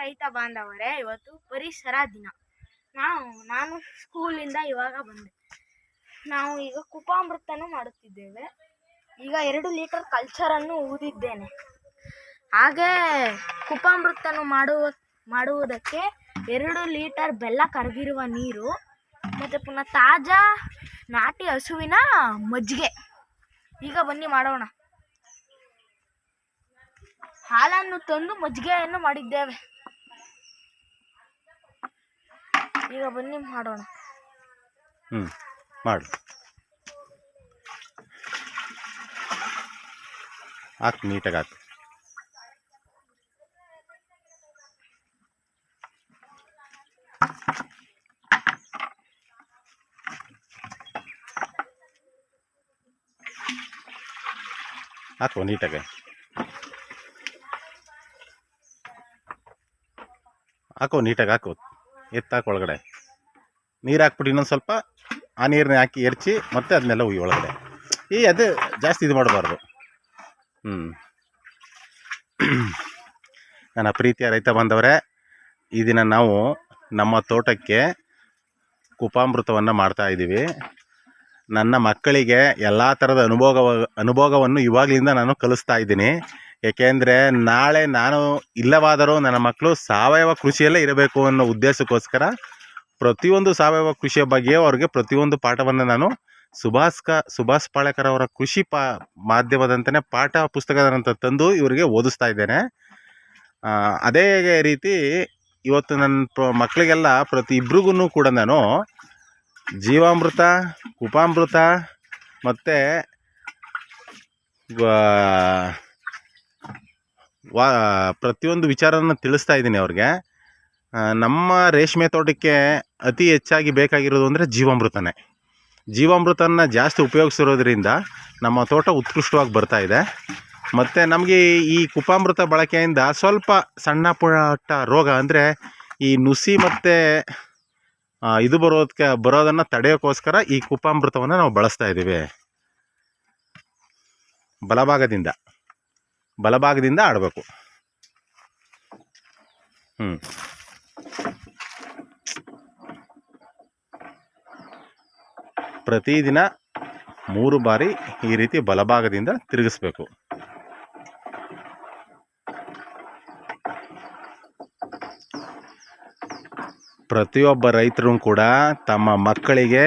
ರೈತ ಬಾಂಧವರೇ, ಇವತ್ತು ಪರಿಸರ ದಿನ. ನಾವು, ನಾನು ಸ್ಕೂಲಿಂದ ಇವಾಗ ಬಂದೆ. ನಾವು ಈಗ ಕುಪಾಮೃತನು ಮಾಡುತ್ತಿದ್ದೇವೆ. ಈಗ ಎರಡು ಲೀಟರ್ ಕಲ್ಚರನ್ನು ಊದಿದ್ದೇನೆ. ಹಾಗೆ ಕುಪಾಮೃತನು ಮಾಡುವ, ಮಾಡುವುದಕ್ಕೆ ಎರಡು ಲೀಟರ್ ಬೆಲ್ಲ ಕರಗಿರುವ ನೀರು, ಮತ್ತು ಪುನಃ ತಾಜಾ ನಾಟಿ ಹಸುವಿನ ಮಜ್ಜಿಗೆ. ಈಗ ಬನ್ನಿ ಮಾಡೋಣ. ಹಾಲನ್ನು ತಂದು ಮಜ್ಜಿಗೆಯನ್ನು ಮಾಡಿದ್ದೇವೆ. ಈಗ ಬನ್ನಿ ಮಾಡೋಣ. ಹ್ಞೂ ಮಾಡು. ಹಾಕು ನೀಟಾಗಿ ಹಾಕು. ಹಾಕು ನೀಟಾಗಿ. ಹಾಕು ನೀಟಾಗಿ ಹಾಕು ಎತ್ತಾಕು ಒಳಗಡೆ ನೀರು ಹಾಕ್ಬಿಟ್ಟು ಇನ್ನೊಂದು ಸ್ವಲ್ಪ ಆ ನೀರನ್ನ ಹಾಕಿ ಎರಚಿ ಮತ್ತೆ ಅದನ್ನೆಲ್ಲ ಉಯ್ಯಿ ಒಳಗಡೆ. ಈ ಅದು ಜಾಸ್ತಿ ಇದು ಮಾಡಬಾರ್ದು. ಹ್ಞೂ ನನ್ನ ಪ್ರೀತಿಯ ರೈತ ಬಂದವರೇ ಈ ದಿನ ನಾವು ನಮ್ಮ ತೋಟಕ್ಕೆ ಕುಪಾಮೃತವನ್ನು ಮಾಡ್ತಾ ಇದ್ದೀವಿ. ನನ್ನ ಮಕ್ಕಳಿಗೆ ಎಲ್ಲ ಥರದ ಅನುಭವ ಅನುಭವವನ್ನು ಇವಾಗಲಿಂದ ನಾನು ಕಲಿಸ್ತಾ ಇದ್ದೀನಿ. ಏಕೆಂದರೆ ನಾಳೆ ನಾನು ಇಲ್ಲವಾದರೂ ನನ್ನ ಮಕ್ಕಳು ಸಾವಯವ ಕೃಷಿಯಲ್ಲೇ ಇರಬೇಕು ಅನ್ನೋ ಉದ್ದೇಶಕ್ಕೋಸ್ಕರ ಪ್ರತಿಯೊಂದು ಸಾವಯವ ಕೃಷಿಯ ಬಗ್ಗೆಯೂ ಅವ್ರಿಗೆ ಪ್ರತಿಯೊಂದು ಪಾಠವನ್ನು ನಾನು ಸುಭಾಷ್ಕ ಸುಭಾಷ್ ಪಾಳೇಕರ್ ಅವರ ಕೃಷಿ ಪಾ ಮಾಧ್ಯಮದಂತಲೇ ಪಾಠ ಪುಸ್ತಕದಂತ ತಂದು ಇವರಿಗೆ ಓದಿಸ್ತಾ ಇದ್ದೇನೆ. ಅದೇ ರೀತಿ ಇವತ್ತು ನನ್ನ ಮಕ್ಕಳಿಗೆಲ್ಲ ಪ್ರತಿ ಇಬ್ರಿಗೂ ಕೂಡ ನಾನು ಜೀವಾಮೃತ, ಉಪಾಮೃತ ಮತ್ತು ವಾ, ಪ್ರತಿಯೊಂದು ವಿಚಾರನ ತಿಳಿಸ್ತಾ ಇದ್ದೀನಿ ಅವ್ರಿಗೆ. ನಮ್ಮ ರೇಷ್ಮೆ ತೋಟಕ್ಕೆ ಅತಿ ಹೆಚ್ಚಾಗಿ ಬೇಕಾಗಿರೋದು ಅಂದರೆ ಜೀವಾಮೃತನೇ. ಜೀವಾಮೃತನ ಜಾಸ್ತಿ ಉಪಯೋಗಿಸಿರೋದ್ರಿಂದ ನಮ್ಮ ತೋಟ ಉತ್ಕೃಷ್ಟವಾಗಿ ಬರ್ತಾ ಇದೆ. ಮತ್ತು ನಮಗೆ ಈ ಕುಪಾಮೃತ ಬಳಕೆಯಿಂದ ಸ್ವಲ್ಪ ಸಣ್ಣ ಪುಟ್ಟ ರೋಗ ಅಂದರೆ ಈ ನುಸಿ ಮತ್ತು ಇದು ಬರೋದಕ್ಕೆ ಬರೋದನ್ನು ತಡೆಯೋಕ್ಕೋಸ್ಕರ ಈ ಕುಪಾಮೃತವನ್ನು ನಾವು ಬಳಸ್ತಾ ಇದ್ದೀವಿ. ಬಲಭಾಗದಿಂದ. ಬಲಭಾಗದಿಂದ ಆಡಬೇಕು. ಹ್ಞೂ ಪ್ರತಿದಿನ ಮೂರು ಬಾರಿ ಈ ರೀತಿ ಬಲಭಾಗದಿಂದ ತಿರುಗಿಸ್ಬೇಕು. ಪ್ರತಿಯೊಬ್ಬ ರೈತರು ಕೂಡ ತಮ್ಮ ಮಕ್ಕಳಿಗೆ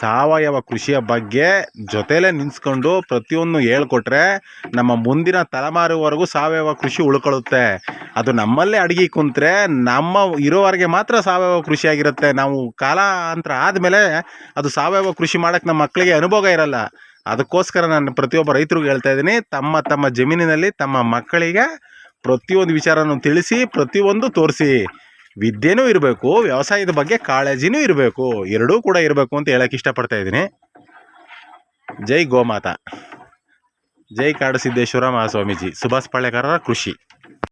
ಸಾವಯವ ಕೃಷಿಯ ಬಗ್ಗೆ ಜೊತೆಲೇ ನಿಂತ್ಕೊಂಡು ಪ್ರತಿಯೊಂದು ಹೇಳ್ಕೊಟ್ರೆ ನಮ್ಮ ಮುಂದಿನ ತಲೆಮಾರುವರೆಗೂ ಸಾವಯವ ಕೃಷಿ ಉಳ್ಕೊಳ್ಳುತ್ತೆ. ಅದು ನಮ್ಮಲ್ಲೇ ಅಡಗಿ ಕುಂತ್ರೆ ನಮ್ಮ ಇರೋವರೆಗೆ ಮಾತ್ರ ಸಾವಯವ ಕೃಷಿಯಾಗಿರುತ್ತೆ ನಾವು ಕಾಲಾಂತರ ಆದಮೇಲೆ ಅದು ಸಾವಯವ ಕೃಷಿ ಮಾಡೋಕ್ಕೆ ನಮ್ಮ ಮಕ್ಕಳಿಗೆ ಅನುಭವ ಇರಲ್ಲ. ಅದಕ್ಕೋಸ್ಕರ ನಾನು ಪ್ರತಿಯೊಬ್ಬ ರೈತರಿಗೂ ಹೇಳ್ತಾ ಇದ್ದೀನಿ, ತಮ್ಮ ತಮ್ಮ ಜಮೀನಿನಲ್ಲಿ ತಮ್ಮ ಮಕ್ಕಳಿಗೆ ಪ್ರತಿಯೊಂದು ವಿಚಾರನೂ ತಿಳಿಸಿ, ಪ್ರತಿಯೊಂದು ತೋರಿಸಿ. ವಿದ್ಯೆನೂ ಇರಬೇಕು, ವ್ಯವಸಾಯದ ಬಗ್ಗೆ ಕಾಳಜಿನೂ ಇರಬೇಕು, ಎರಡೂ ಕೂಡ ಇರಬೇಕು ಅಂತ ಹೇಳಕ್ಕೆ ಇಷ್ಟಪಡ್ತಾ ಇದ್ದೀನಿ. ಜೈ ಗೋಮಾತಾ. ಜೈ ಕಾಡು ಸಿದ್ದೇಶ್ವರ ಮಹಾಸ್ವಾಮೀಜಿ. ಸುಭಾಷ್ ಪಾಳ್ಯಗಾರರ ಕೃಷಿ.